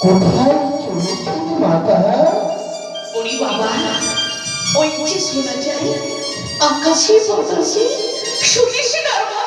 কোথায়? চলেছ মাতা? ওরে বাবা ওই যে আকাশে বাতাসে শুনিস আর আমার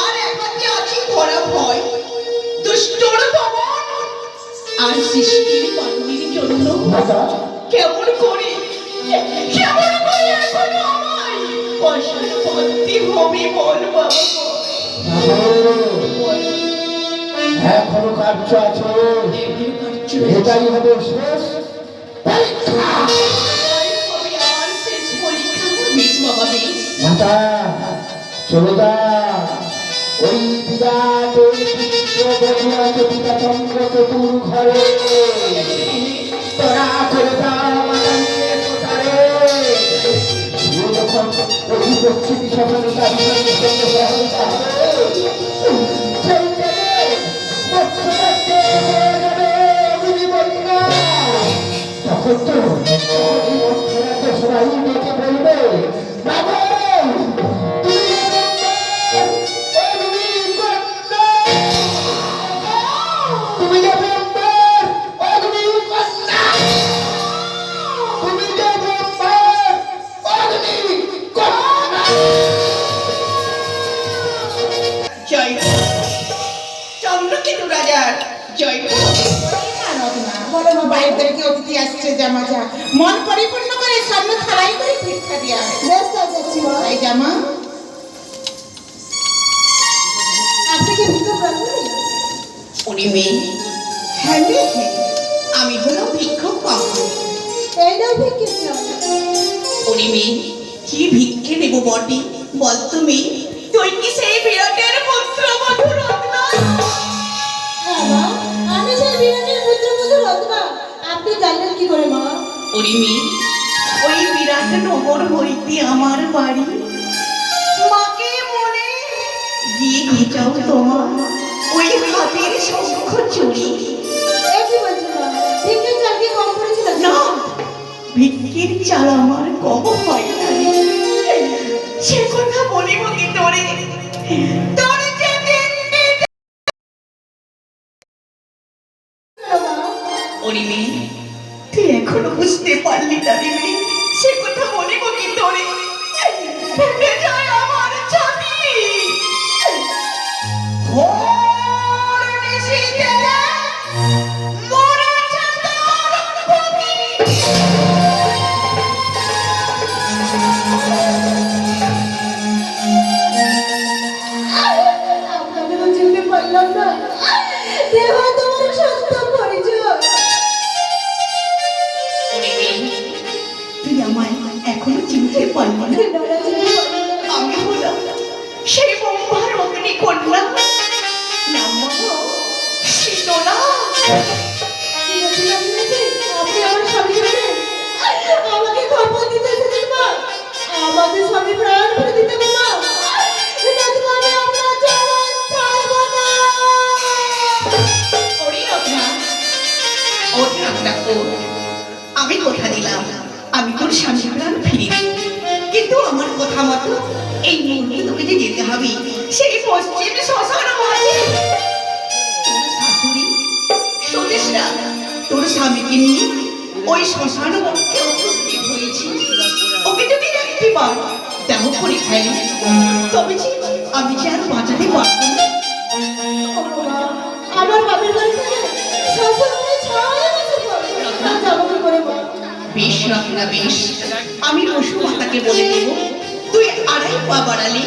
আর এক হাতে ভরা ভয় দুষ্টর দমন আর সৃষ্টির পালনের জন্য কেমন করে কেমন করে এখনও আমায় পয়সার পত্তি হবে বল বাবা এখনও কার্য আছে। এটাই হবে শেষ। পরীক্ষা। যা ওই বিরাট ওই পুত্র বধুরাকে পিতা চন্দ্রকেতুর ঘরে। তোরা করে যা মাতা নিয়ে কোথারে যখন ওই পশ্চিমী সফরে তার সঙ্গে সঙ্গে জয়। চন্দ্রকেতু রাজার জয়। বলো মা বাইরে থেকে অতিথি আসছে জামা যা। মন পরিপূর্ণ করে সামনে থালাই করে ভিক্ষা দিয়া। তাই যাচ্ছি তাই জামা। আপনি কি ভিতর রাখবেন উনি মেয়ে। হ্যাঁ মেয়ে আমি হলো ভিক্ষুক এই নাও ভিক্ষে উনি মেয়ে। কি ভিক্ষে দেব বটে? বল তুমি। তুই কি সেই বিরাটের পুত্র বধূ রত্না? আমি সেই বিরাটের রত্না। আপনি জানলেন কি করে মা? ওরে মেয়ে ওই বিরাট নগর হইতে আমার বাড়ি। মাকে মনে গিয়ে ঘেচাও তোমার ওই হাতের শঙ্খ চুরি। কি কি ভিক্ষির চাল আমার কম হয়। এখনও বুঝতে পারলি না রে মেয়ে। সে কথা বলিব কি তোরে। ফেটে যায় আমার ছাতি ঘোর নিশীথে মরেছে তোর আমি কথা দিলাম, আমি তোর স্বামী প্রাণ ফিরে। কিন্তু আমার কথা মতো এই মুহূর্তে তোকে যে যেতে হবে, সেই পশ্চিম শ্মশান শাশুড়ি না, তোর স্বামীকে নিয়ে ওই শ্মশান মধ্যে উপস্থিত হয়েছি। ওকে যদি দেখতে দেহ করে তবে যে আমি যে আর বাঁচাতে পারব আমার বাপের বাড়ি বেশ বেশ আমি পশু মাতাকে বলে দেব। তুই আড়াই পা বাড়ালে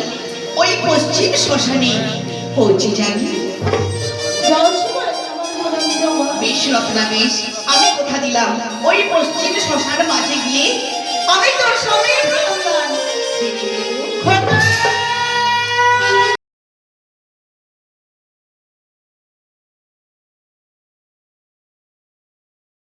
ওই পশ্চিম শ্মশানে পৌঁছে যাবি। বেশ রত্না বেশ আমি কথা দিলাম। ওই পশ্চিম শ্মশান মাঝে গিয়ে